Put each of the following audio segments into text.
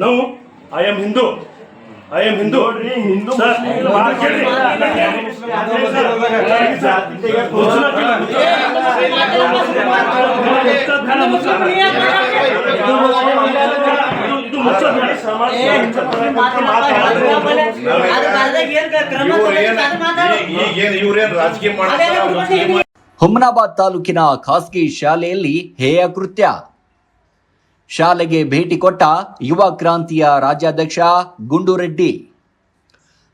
no I am Hindu I am Hindu Hindu ಇದು ಮುಚ್ಚೋದು ಸಮಾಜ ಇವ್ರು ಏನ್- ಈ- ಈಗೇನ್ ಇವ್ರೇನ್ ರಾಜಕೀಯ ಮಾಡ್ತಾರೆ ಹುಮನಾಬಾದ್ ತಾಲೂಕಿನ ಖಾಸಗಿ ಶಾಲೆಯಲ್ಲಿ ಹೇಯ ಕೃತ್ಯ ಶಾಲೆಗೆ ಭೇಟಿ ಕೊಟ್ಟ ಯುವ ಕ್ರಾಂತಿಯ ರಾಜ್ಯಾಧ್ಯಕ್ಷ ಗುಂಡೂರೆಡ್ಡಿ.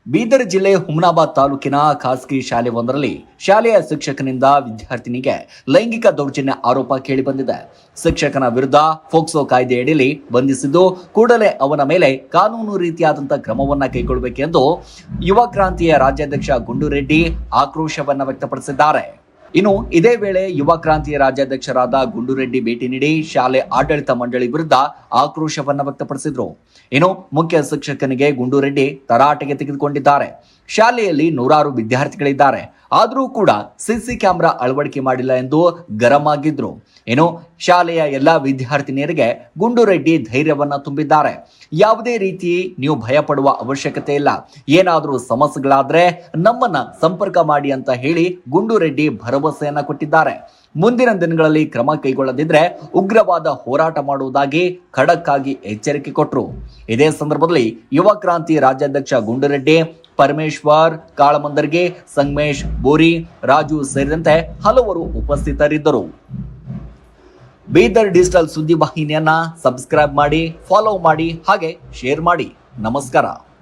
ಬೀದರ್ ಜಿಲ್ಲೆ ಹುಮನಾಬಾದ್ ತಾಲೂಕಿನ ಖಾಸಗಿ ಶಾಲೆಯೊಂದರಲ್ಲಿ ಶಾಲೆಯ ಶಿಕ್ಷಕನಿಂದ ವಿದ್ಯಾರ್ಥಿನಿಗೆ ಲೈಂಗಿಕ ದೌರ್ಜನ್ಯ ಆರೋಪ ಕೇಳಿಬಂದಿದೆ. ಶಿಕ್ಷಕನ ವಿರುದ್ಧ ಫೋಕ್ಸೋ ಕಾಯ್ದೆಯಡಿಯಲ್ಲಿ ಬಂಧಿಸಿದ್ದು, ಕೂಡಲೇ ಅವನ ಮೇಲೆ ಕಾನೂನು ರೀತಿಯಾದಂತಹ ಕ್ರಮವನ್ನ ಕೈಗೊಳ್ಳಬೇಕೆಂದು ಯುವ ಕ್ರಾಂತಿಯ ರಾಜ್ಯಾಧ್ಯಕ್ಷ ಗುಂಡೂರೆಡ್ಡಿ ಆಕ್ರೋಶವನ್ನು ವ್ಯಕ್ತಪಡಿಸಿದ್ದಾರೆ. ಇನ್ನು ಇದೇ ವೇಳೆ ಯುವ ಕ್ರಾಂತಿಯ ರಾಜ್ಯಾಧ್ಯಕ್ಷರಾದ ಗುಂಡುರೆಡ್ಡಿ ಭೇಟಿ ನೀಡಿ ಶಾಲೆ ಆಡಳಿತ ಮಂಡಳಿ ವಿರುದ್ಧ ಆಕ್ರೋಶವನ್ನು ವ್ಯಕ್ತಪಡಿಸಿದ್ರು. ಇನ್ನು ಮುಖ್ಯ ಶಿಕ್ಷಕನಿಗೆ ಗುಂಡುರೆಡ್ಡಿ ತರಾಟೆಗೆ ತೆಗೆದುಕೊಂಡಿದ್ದಾರೆ. ಶಾಲೆಯಲ್ಲಿ ನೂರಾರು ವಿದ್ಯಾರ್ಥಿಗಳಿದ್ದಾರೆ. ಆದರೂ ಕೂಡ ಸಿಸಿ ಕ್ಯಾಮೆರಾ ಅಳವಡಿಕೆ ಮಾಡಿಲ್ಲ ಎಂದು ಗರಂ ಆಗಿದ್ರು ಏನು ಶಾಲೆಯ ಎಲ್ಲ ವಿದ್ಯಾರ್ಥಿನಿಯರಿಗೆ ಗುಂಡುರೆಡ್ಡಿ ಧೈರ್ಯವನ್ನ ತುಂಬಿದ್ದಾರೆ. ಯಾವುದೇ ರೀತಿ ನೀವು ಭಯ ಪಡುವ ಅವಶ್ಯಕತೆ ಇಲ್ಲ. ಏನಾದರೂ ಸಮಸ್ಯೆಗಳಾದ್ರೆ ನಮ್ಮನ್ನ ಸಂಪರ್ಕ ಮಾಡಿ ಅಂತ ಹೇಳಿ ಗುಂಡುರೆಡ್ಡಿ ಭರವಸೆಯನ್ನ ಕೊಟ್ಟಿದ್ದಾರೆ. ಮುಂದಿನ ದಿನಗಳಲ್ಲಿ ಕ್ರಮ ಕೈಗೊಳ್ಳದಿದ್ರೆ ಉಗ್ರವಾದ ಹೋರಾಟ ಮಾಡುವುದಾಗಿ ಖಡಕ್ಕಾಗಿ ಎಚ್ಚರಿಕೆ ಕೊಟ್ಟರು ಇದೇ ಸಂದರ್ಭದಲ್ಲಿ ಯುವ ಕ್ರಾಂತಿ ರಾಜ್ಯಾಧ್ಯಕ್ಷ ಗುಂಡುರೆಡ್ಡಿ ಪರಮೇಶ್ವರ್, ಕಾಳಮಂದರ್ಗೆ ಸಂಗಮೇಶ್, ಬೋರಿ, ರಾಜು ಸೇರಿದಂತೆ ಹಲವರು ಉಪಸ್ಥಿತರಿದ್ದರು. ಬೀದರ್ ಡಿಜಿಟಲ್ ಸುದ್ದಿ ವಾಹಿನಿಯನ್ನ ಸಬ್ಸ್ಕ್ರೈಬ್ ಮಾಡಿ, ಫಾಲೋ ಮಾಡಿ, ಹಾಗೆ ಶೇರ್ ಮಾಡಿ. ನಮಸ್ಕಾರ.